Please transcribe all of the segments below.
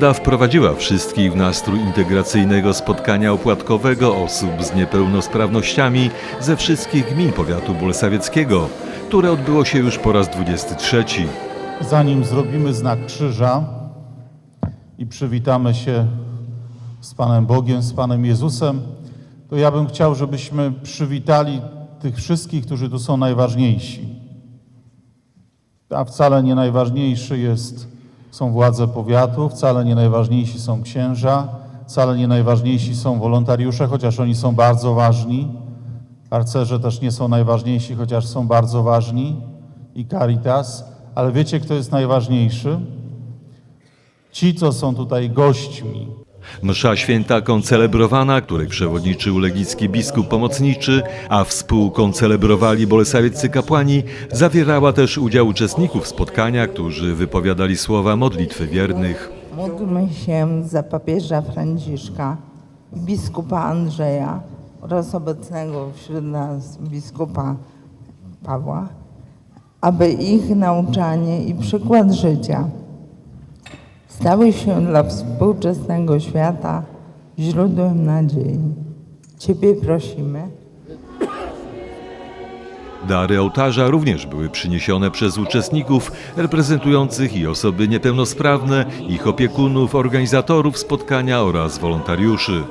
Kolenda wprowadziła wszystkich w nastrój integracyjnego spotkania opłatkowego osób z niepełnosprawnościami ze wszystkich gmin powiatu bolesławieckiego, które odbyło się już po raz 23. Zanim zrobimy znak krzyża i przywitamy się z Panem Bogiem, z Panem Jezusem, to ja bym chciał, żebyśmy przywitali tych wszystkich, którzy tu są najważniejsi. A wcale nie najważniejszy jest, są władze powiatu, wcale nie najważniejsi są księża, wcale nie najważniejsi są wolontariusze, chociaż oni są bardzo ważni. Harcerze też nie są najważniejsi, chociaż są bardzo ważni i Caritas, ale wiecie, kto jest najważniejszy? Ci, co są tutaj gośćmi. Msza święta koncelebrowana, której przewodniczył legicki biskup pomocniczy, a współkoncelebrowali bolesławieccy kapłani, zawierała też udział uczestników spotkania, którzy wypowiadali słowa modlitwy wiernych. Módlmy się za papieża Franciszka i biskupa Andrzeja oraz obecnego wśród nas biskupa Pawła, aby ich nauczanie i przykład życia stały się dla współczesnego świata źródłem nadziei. Ciebie prosimy. Dary ołtarza również były przyniesione przez uczestników reprezentujących i osoby niepełnosprawne, ich opiekunów, organizatorów spotkania oraz wolontariuszy.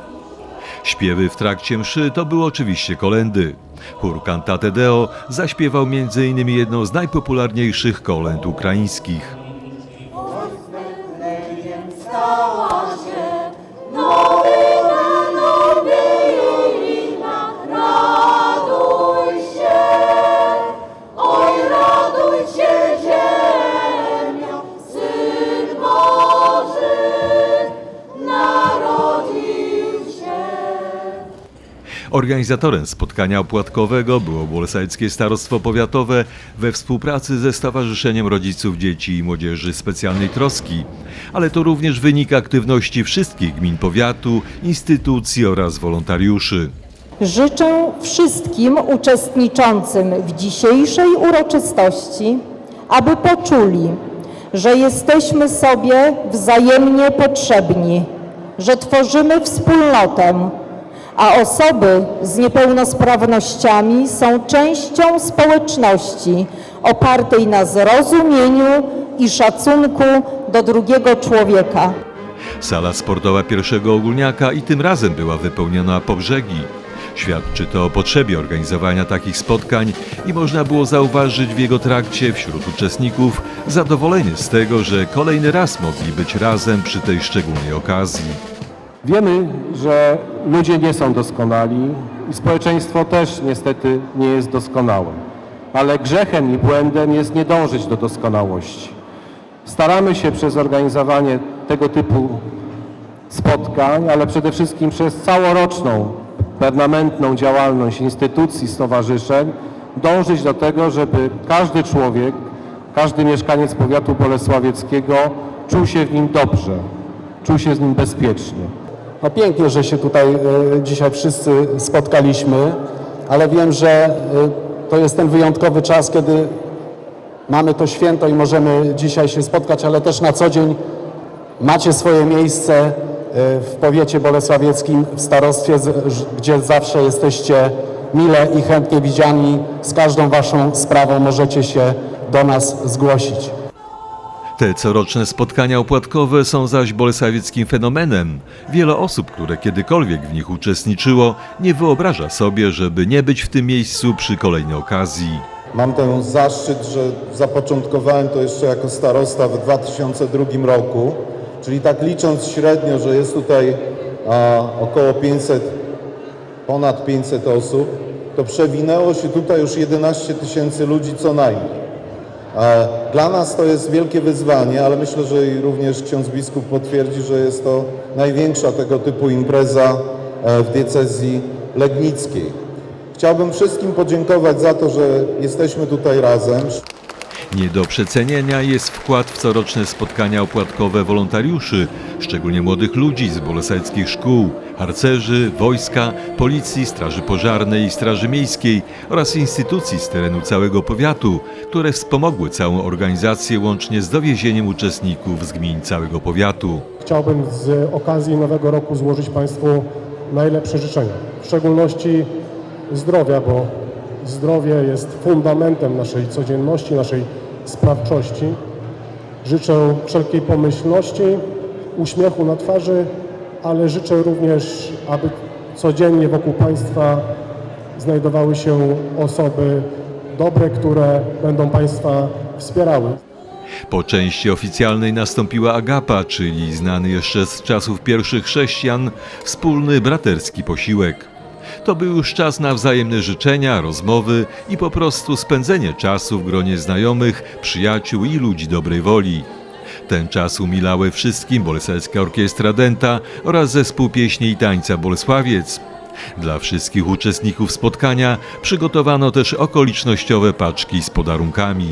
Śpiewy w trakcie mszy to były oczywiście kolendy. Chór Cantate Deo zaśpiewał m.in. jedną z najpopularniejszych kolęd ukraińskich. Organizatorem spotkania opłatkowego było Bolesławickie Starostwo Powiatowe we współpracy ze Stowarzyszeniem Rodziców Dzieci i Młodzieży Specjalnej Troski, ale to również wynik aktywności wszystkich gmin powiatu, instytucji oraz wolontariuszy. Życzę wszystkim uczestniczącym w dzisiejszej uroczystości, aby poczuli, że jesteśmy sobie wzajemnie potrzebni, że tworzymy wspólnotę, a osoby z niepełnosprawnościami są częścią społeczności opartej na zrozumieniu i szacunku do drugiego człowieka. Sala sportowa pierwszego ogólniaka i tym razem była wypełniona po brzegi. Świadczy to o potrzebie organizowania takich spotkań i można było zauważyć w jego trakcie wśród uczestników zadowolenie z tego, że kolejny raz mogli być razem przy tej szczególnej okazji. Wiemy, że ludzie nie są doskonali i społeczeństwo też niestety nie jest doskonałe, ale grzechem i błędem jest nie dążyć do doskonałości. Staramy się przez organizowanie tego typu spotkań, ale przede wszystkim przez całoroczną, permanentną działalność instytucji, stowarzyszeń dążyć do tego, żeby każdy człowiek, każdy mieszkaniec powiatu bolesławieckiego czuł się w nim dobrze, czuł się z nim bezpiecznie. No pięknie, że się tutaj e, dzisiaj wszyscy spotkaliśmy, ale wiem, że e, to jest ten wyjątkowy czas, kiedy mamy to święto i możemy dzisiaj się spotkać, ale też na co dzień macie swoje miejsce e, w powiecie bolesławieckim, w starostwie, gdzie zawsze jesteście mile i chętnie widziani. Z każdą waszą sprawą możecie się do nas zgłosić. Te coroczne spotkania opłatkowe są zaś bolesławieckim fenomenem. Wiele osób, które kiedykolwiek w nich uczestniczyło, nie wyobraża sobie, żeby nie być w tym miejscu przy kolejnej okazji. Mam ten zaszczyt, że zapoczątkowałem to jeszcze jako starosta w 2002 roku, czyli tak licząc średnio, że jest tutaj a, około 500, ponad 500 osób, to przewinęło się tutaj już 11 tysięcy ludzi co najmniej. Dla nas to jest wielkie wyzwanie, ale myślę, że również ksiądz biskup potwierdzi, że jest to największa tego typu impreza e, w diecezji legnickiej. Chciałbym wszystkim podziękować za to, że jesteśmy tutaj razem. Nie do przecenienia jest wkład w coroczne spotkania opłatkowe wolontariuszy, szczególnie młodych ludzi z bolesajskich szkół, harcerzy, wojska, policji, straży pożarnej i straży miejskiej oraz instytucji z terenu całego powiatu, które wspomogły całą organizację łącznie z dowiezieniem uczestników z gmin całego powiatu. Chciałbym z okazji Nowego Roku złożyć Państwu najlepsze życzenia. W szczególności zdrowia, bo zdrowie jest fundamentem naszej codzienności, naszej sprawczości. Życzę wszelkiej pomyślności, uśmiechu na twarzy, ale życzę również, aby codziennie wokół Państwa znajdowały się osoby dobre, które będą Państwa wspierały. Po części oficjalnej nastąpiła agapa, czyli znany jeszcze z czasów pierwszych chrześcijan wspólny braterski posiłek. To był już czas na wzajemne życzenia, rozmowy i po prostu spędzenie czasu w gronie znajomych, przyjaciół i ludzi dobrej woli. Ten czas umilały wszystkim Bolesławska Orkiestra Dęta oraz zespół pieśni i tańca Bolesławiec. Dla wszystkich uczestników spotkania przygotowano też okolicznościowe paczki z podarunkami.